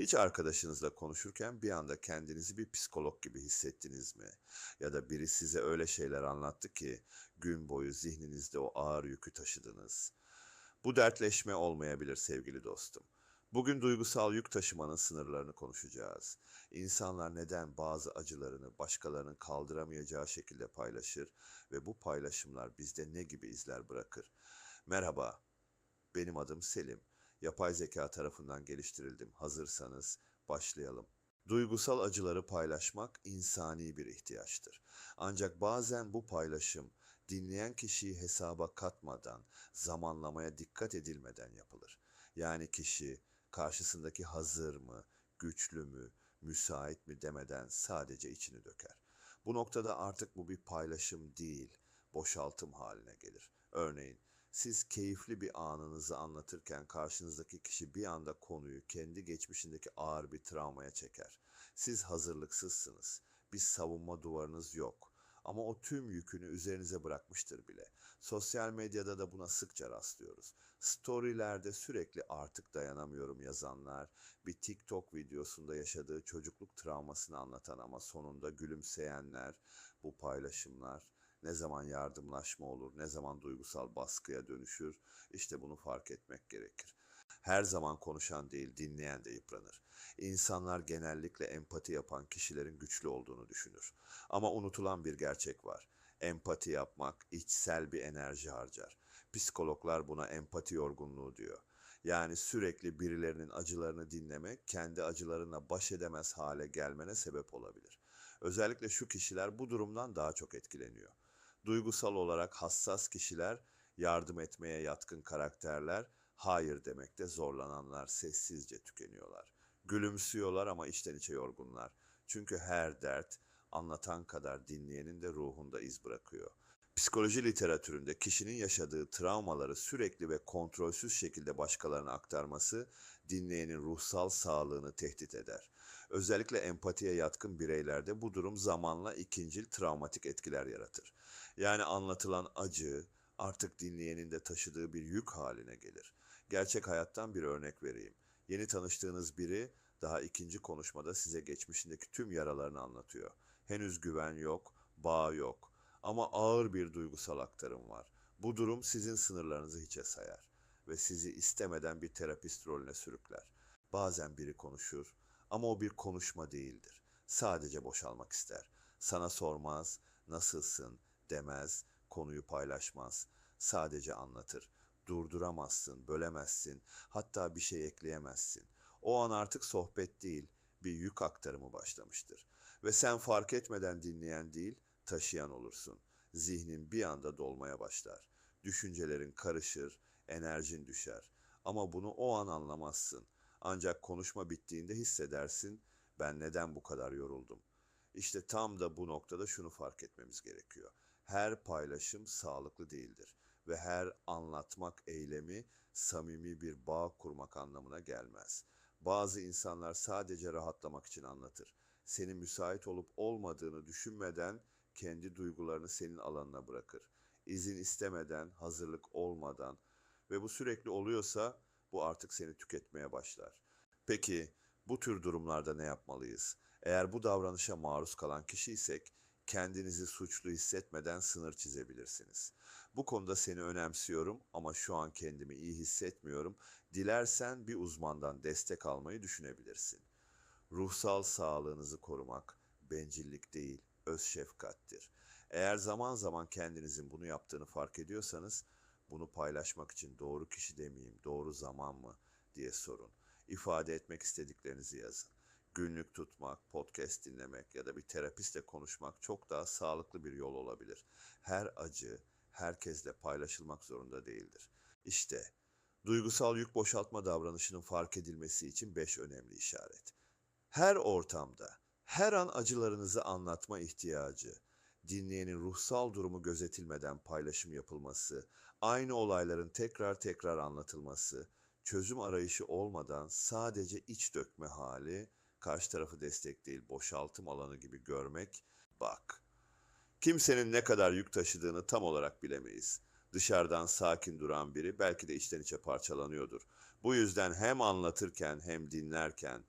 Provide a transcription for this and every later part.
Hiç arkadaşınızla konuşurken bir anda kendinizi bir psikolog gibi hissettiniz mi? Ya da biri size öyle şeyler anlattı ki gün boyu zihninizde o ağır yükü taşıdınız. Bu dertleşme olmayabilir sevgili dostum. Bugün duygusal yük taşımanın sınırlarını konuşacağız. İnsanlar neden bazı acılarını başkalarının kaldıramayacağı şekilde paylaşır ve bu paylaşımlar bizde ne gibi izler bırakır? Merhaba, benim adım Selim. Yapay zeka tarafından geliştirildim. Hazırsanız başlayalım. Duygusal acıları paylaşmak insani bir ihtiyaçtır. Ancak bazen bu paylaşım dinleyen kişiyi hesaba katmadan, zamanlamaya dikkat edilmeden yapılır. Yani kişi karşısındaki hazır mı, güçlü mü, müsait mi demeden sadece içini döker. Bu noktada artık bu bir paylaşım değil, boşaltım haline gelir. Örneğin siz keyifli bir anınızı anlatırken karşınızdaki kişi bir anda konuyu kendi geçmişindeki ağır bir travmaya çeker. Siz hazırlıksızsınız. Bir savunma duvarınız yok. Ama o tüm yükünü üzerinize bırakmıştır bile. Sosyal medyada da buna sıkça rastlıyoruz. Storylerde sürekli artık dayanamıyorum yazanlar, bir TikTok videosunda yaşadığı çocukluk travmasını anlatan ama sonunda gülümseyenler, bu paylaşımlar ne zaman yardımlaşma olur, ne zaman duygusal baskıya dönüşür, işte bunu fark etmek gerekir. Her zaman konuşan değil, dinleyen de yıpranır. İnsanlar genellikle empati yapan kişilerin güçlü olduğunu düşünür. Ama unutulan bir gerçek var. Empati yapmak içsel bir enerji harcar. Psikologlar buna empati yorgunluğu diyor. Yani sürekli birilerinin acılarını dinlemek kendi acılarına baş edemez hale gelmene sebep olabilir. Özellikle şu kişiler bu durumdan daha çok etkileniyor. Duygusal olarak hassas kişiler, yardım etmeye yatkın karakterler, hayır demekte zorlananlar sessizce tükeniyorlar. Gülümsüyorlar ama içten içe yorgunlar. Çünkü her dert anlatan kadar dinleyenin de ruhunda iz bırakıyor. Psikoloji literatüründe kişinin yaşadığı travmaları sürekli ve kontrolsüz şekilde başkalarına aktarması dinleyenin ruhsal sağlığını tehdit eder. Özellikle empatiye yatkın bireylerde bu durum zamanla ikincil travmatik etkiler yaratır. Yani anlatılan acı artık dinleyenin de taşıdığı bir yük haline gelir. Gerçek hayattan bir örnek vereyim. Yeni tanıştığınız biri daha ikinci konuşmada size geçmişindeki tüm yaralarını anlatıyor. Henüz güven yok, bağ yok ama ağır bir duygusal aktarım var. Bu durum sizin sınırlarınızı hiçe sayar ve sizi istemeden bir terapist rolüne sürükler. Bazen biri konuşur ama o bir konuşma değildir. Sadece boşalmak ister. Sana sormaz, nasılsın demez, konuyu paylaşmaz. Sadece anlatır. Durduramazsın, bölemezsin, hatta bir şey ekleyemezsin. O an artık sohbet değil, bir yük aktarımı başlamıştır. Ve sen fark etmeden dinleyen değil, taşıyan olursun. Zihnin bir anda dolmaya başlar. Düşüncelerin karışır, enerjin düşer. Ama bunu o an anlamazsın. Ancak konuşma bittiğinde hissedersin, ben neden bu kadar yoruldum? İşte tam da bu noktada şunu fark etmemiz gerekiyor. Her paylaşım sağlıklı değildir ve her anlatmak eylemi samimi bir bağ kurmak anlamına gelmez. Bazı insanlar sadece rahatlamak için anlatır. Senin müsait olup olmadığını düşünmeden kendi duygularını senin alanına bırakır. İzin istemeden, hazırlık olmadan ve bu sürekli oluyorsa bu artık seni tüketmeye başlar. Peki bu tür durumlarda ne yapmalıyız? Eğer bu davranışa maruz kalan kişiysek kendinizi suçlu hissetmeden sınır çizebilirsiniz. Bu konuda seni önemsiyorum ama şu an kendimi iyi hissetmiyorum. Dilersen bir uzmandan destek almayı düşünebilirsin. Ruhsal sağlığınızı korumak bencillik değil, öz şefkattir. Eğer zaman zaman kendinizin bunu yaptığını fark ediyorsanız bunu paylaşmak için doğru kişi demeyeyim, doğru zaman mı diye sorun. İfade etmek istediklerinizi yazın. Günlük tutmak, podcast dinlemek ya da bir terapistle konuşmak çok daha sağlıklı bir yol olabilir. Her acı herkesle paylaşılmak zorunda değildir. İşte duygusal yük boşaltma davranışının fark edilmesi için 5 önemli işaret. Her ortamda, her an acılarınızı anlatma ihtiyacı, dinleyenin ruhsal durumu gözetilmeden paylaşım yapılması, aynı olayların tekrar tekrar anlatılması, çözüm arayışı olmadan sadece iç dökme hali, karşı tarafı destek değil boşaltım alanı gibi görmek, bak. Kimsenin ne kadar yük taşıdığını tam olarak bilemeyiz. Dışarıdan sakin duran biri belki de içten içe parçalanıyordur. Bu yüzden hem anlatırken hem dinlerken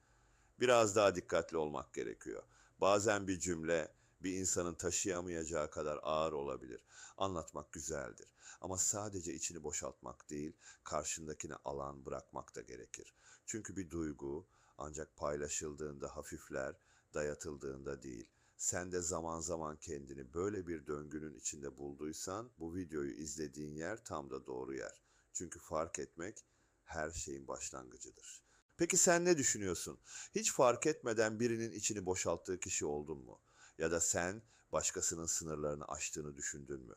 Biraz daha dikkatli olmak gerekiyor. Bazen bir cümle bir insanın taşıyamayacağı kadar ağır olabilir. Anlatmak güzeldir ama sadece içini boşaltmak değil, karşındakine alan bırakmak da gerekir. Çünkü bir duygu ancak paylaşıldığında hafifler, dayatıldığında değil. Sen de zaman zaman kendini böyle bir döngünün içinde bulduysan bu videoyu izlediğin yer tam da doğru yer. Çünkü fark etmek her şeyin başlangıcıdır. Peki sen ne düşünüyorsun? Hiç fark etmeden birinin içini boşalttığı kişi oldun mu? Ya da sen başkasının sınırlarını aştığını düşündün mü?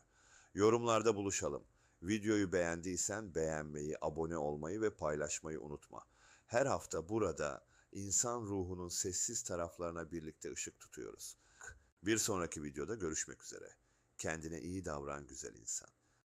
Yorumlarda buluşalım. Videoyu beğendiysen beğenmeyi, abone olmayı ve paylaşmayı unutma. Her hafta burada insan ruhunun sessiz taraflarına birlikte ışık tutuyoruz. Bir sonraki videoda görüşmek üzere. Kendine iyi davran güzel insan.